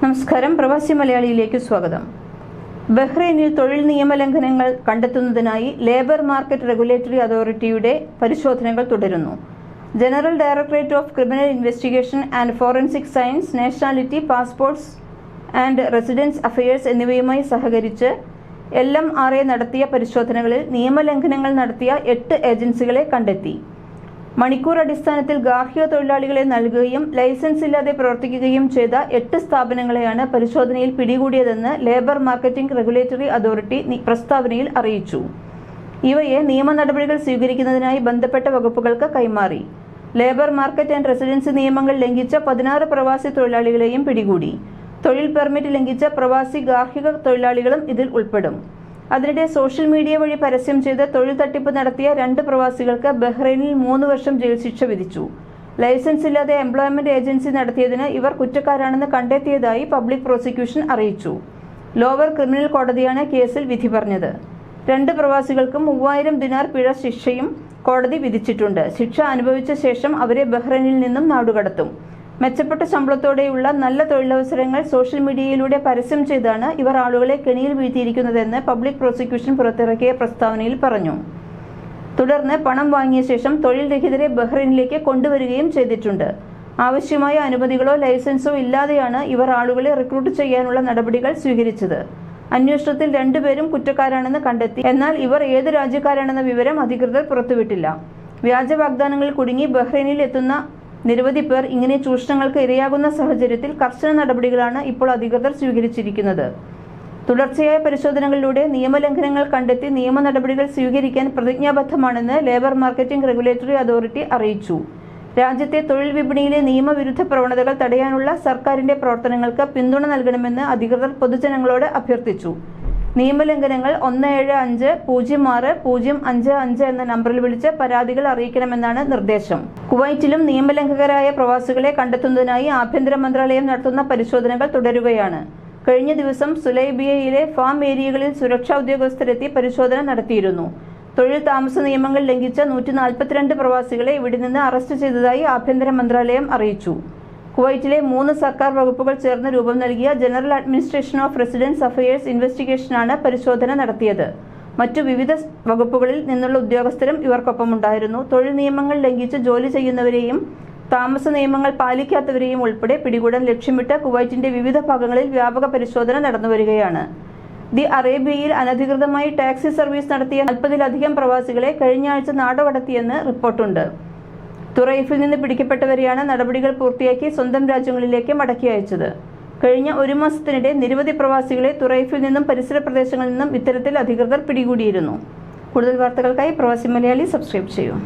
നമസ്കാരം. പ്രവാസി മലയാളിയിലേക്ക് സ്വാഗതം. ബഹ്റൈനിൽ തൊഴിൽ നിയമലംഘനങ്ങൾ കണ്ടെത്തുന്നതിനായി ലേബർ മാർക്കറ്റ് റെഗുലേറ്ററി അതോറിറ്റിയുടെ പരിശോധനകൾ തുടരുന്നു. General directorate of criminal investigation and forensic science nationality passports and residence affairs എന്നിവയുമായി സഹകരിച്ച് എൽ എം ആർ എ നടത്തിയ പരിശോധനകളിൽ നിയമലംഘനങ്ങൾ നടത്തിയ എട്ട് ഏജൻസികളെ കണ്ടെത്തി. മണിക്കൂർ അടിസ്ഥാനത്തിൽ ഗാർഹിക തൊഴിലാളികളെ നൽകുകയും ലൈസൻസ് ഇല്ലാതെ പ്രവർത്തിക്കുകയും ചെയ്ത എട്ട് സ്ഥാപനങ്ങളെയാണ് പരിശോധനയിൽ പിടികൂടിയതെന്ന് ലേബർ മാർക്കറ്റിംഗ് റെഗുലേറ്ററി അതോറിറ്റി പ്രസ്താവനയിൽ അറിയിച്ചു. ഇവയെ നിയമ നടപടികൾ സ്വീകരിക്കുന്നതിനായി ബന്ധപ്പെട്ട വകുപ്പുകൾക്ക് കൈമാറി. ലേബർ മാർക്കറ്റ് ആൻഡ് റെസിഡൻസി നിയമങ്ങൾ ലംഘിച്ച പതിനാറ് പ്രവാസി തൊഴിലാളികളെയും പിടികൂടി. തൊഴിൽ പെർമിറ്റ് ലംഘിച്ച പ്രവാസി ഗാർഹിക തൊഴിലാളികളും ഇതിൽ ഉൾപ്പെടും. അതിനിടെ സോഷ്യൽ മീഡിയ വഴി പരസ്യം ചെയ്ത് തൊഴിൽ തട്ടിപ്പ് നടത്തിയ രണ്ട് പ്രവാസികൾക്ക് ബഹ്റൈനിൽ മൂന്ന് വർഷം ജയിൽ ശിക്ഷ വിധിച്ചു. ലൈസൻസ് ഇല്ലാതെ എംപ്ലോയ്മെന്റ് ഏജൻസി നടത്തിയതിന് ഇവർ കുറ്റക്കാരാണെന്ന് കണ്ടെത്തിയതായി പബ്ലിക് പ്രോസിക്യൂഷൻ അറിയിച്ചു. ലോവർ ക്രിമിനൽ കോടതിയാണ് കേസിൽ വിധി പറഞ്ഞത്. രണ്ട് പ്രവാസികൾക്കും മൂവായിരം ദിനാർ പിഴ ശിക്ഷയും കോടതി വിധിച്ചിട്ടുണ്ട്. ശിക്ഷ അനുഭവിച്ച ശേഷം അവരെ ബഹ്റൈനിൽ നിന്നും നാടുകടത്തും. മെച്ചപ്പെട്ട ശമ്പളത്തോടെയുള്ള നല്ല തൊഴിലവസരങ്ങൾ സോഷ്യൽ മീഡിയയിലൂടെ പരസ്യം ചെയ്താണ് ഇവർ ആളുകളെ കെണിയിൽ വീഴ്ത്തിയിരിക്കുന്നതെന്ന് പബ്ലിക് പ്രോസിക്യൂഷൻ പുറത്തിറക്കിയ പ്രസ്താവനയിൽ പറഞ്ഞു. തുടർന്ന് പണം വാങ്ങിയ ശേഷം തൊഴിൽ രഹിതരെ ബഹ്റൈനിലേക്ക് കൊണ്ടുവരികയും ചെയ്തിട്ടുണ്ട്. ആവശ്യമായ അനുമതികളോ ലൈസൻസോ ഇല്ലാതെയാണ് ഇവർ ആളുകളെ റിക്രൂട്ട് ചെയ്യാനുള്ള നടപടികൾ സ്വീകരിച്ചത്. അന്വേഷണത്തിൽ രണ്ടുപേരും കുറ്റക്കാരാണെന്ന് കണ്ടെത്തി. എന്നാൽ ഇവർ ഏത് രാജ്യക്കാരാണെന്ന വിവരം അധികൃതർ പുറത്തുവിട്ടില്ല. വ്യാജ വാഗ്ദാനങ്ങൾ കുടുങ്ങി ബഹ്റൈനിൽ എത്തുന്ന നിരവധി പേർ ഇങ്ങനെ ചൂഷണങ്ങൾക്ക് ഇരയാകുന്ന സാഹചര്യത്തിൽ കർശന നടപടികളാണ് ഇപ്പോൾ അധികൃതർ സ്വീകരിച്ചിരിക്കുന്നത്. തുടർച്ചയായ പരിശോധനകളിലൂടെ നിയമലംഘനങ്ങൾ കണ്ടെത്തി നിയമ നടപടികൾ സ്വീകരിക്കാൻ പ്രതിജ്ഞാബദ്ധമാണെന്ന് ലേബർ മാർക്കറ്റിംഗ് റെഗുലേറ്ററി അതോറിറ്റി അറിയിച്ചു. രാജ്യത്തെ തൊഴിൽ വിപണിയിലെ നിയമവിരുദ്ധ പ്രവണതകൾ തടയാനുള്ള സർക്കാരിന്റെ പ്രവർത്തനങ്ങൾക്ക് പിന്തുണ നൽകണമെന്ന് അധികൃതർ പൊതുജനങ്ങളോട് അഭ്യർത്ഥിച്ചു. നിയമലംഘനങ്ങൾ ഒന്ന് ഏഴ് അഞ്ച് പൂജ്യം ആറ് പൂജ്യം അഞ്ച് അഞ്ച് എന്ന നമ്പറിൽ വിളിച്ച് പരാതികൾ അറിയിക്കണമെന്നാണ് നിർദ്ദേശം. കുവൈറ്റിലും നിയമലംഘകരായ പ്രവാസികളെ കണ്ടെത്തുന്നതിനായി ആഭ്യന്തര മന്ത്രാലയം നടത്തുന്ന പരിശോധനകൾ തുടരുകയാണ്. കഴിഞ്ഞ ദിവസം സുലൈബിയയിലെ ഫാം ഏരിയകളിൽ സുരക്ഷാ ഉദ്യോഗസ്ഥരെത്തി പരിശോധന നടത്തിയിരുന്നു. തൊഴിൽ താമസ നിയമങ്ങൾ ലംഘിച്ച നൂറ്റി നാൽപ്പത്തിരണ്ട് പ്രവാസികളെ ഇവിടെ നിന്ന് അറസ്റ്റ് ചെയ്തതായി ആഭ്യന്തര മന്ത്രാലയം അറിയിച്ചു. കുവൈറ്റിലെ മൂന്ന് സർക്കാർ വകുപ്പുകൾ ചേർന്ന് രൂപം നൽകിയ general administration of residence affairs ഇൻവെസ്റ്റിഗേഷനാണ് പരിശോധന നടത്തിയത്. മറ്റു വിവിധ വകുപ്പുകളിൽ നിന്നുള്ള ഉദ്യോഗസ്ഥരും ഇവർക്കൊപ്പമുണ്ടായിരുന്നു തൊഴിൽ നിയമങ്ങൾ ലംഘിച്ച് ജോലി ചെയ്യുന്നവരെയും താമസ നിയമങ്ങൾ പാലിക്കാത്തവരെയും ഉൾപ്പെടെ പിടികൂടാൻ ലക്ഷ്യമിട്ട് കുവൈറ്റിന്റെ വിവിധ ഭാഗങ്ങളിൽ വ്യാപക പരിശോധന നടന്നുവരികയാണ് ദി അറേബ്യയിൽ അനധികൃതമായി ടാക്സി സർവീസ് നടത്തിയ നാൽപ്പതിലധികം പ്രവാസികളെ കഴിഞ്ഞ ആഴ്ച നാടുകടത്തിയെന്ന് റിപ്പോർട്ടുണ്ട്. തുറൈഫിൽ നിന്ന് പിടിക്കപ്പെട്ടവരെയാണ് നടപടികൾ പൂർത്തിയാക്കി സ്വന്തം രാജ്യങ്ങളിലേക്ക് മടക്കി അയച്ചത്. കഴിഞ്ഞ ഒരു മാസത്തിനിടെ നിരവധി പ്രവാസികളെ തുറൈഫിൽ നിന്നും പരിസര പ്രദേശങ്ങളിൽ നിന്നും ഇത്തരത്തിൽ അധികൃതർ പിടികൂടിയിരുന്നു. കൂടുതൽ വാർത്തകൾക്കായി പ്രവാസി മലയാളി സബ്സ്ക്രൈബ് ചെയ്യൂ.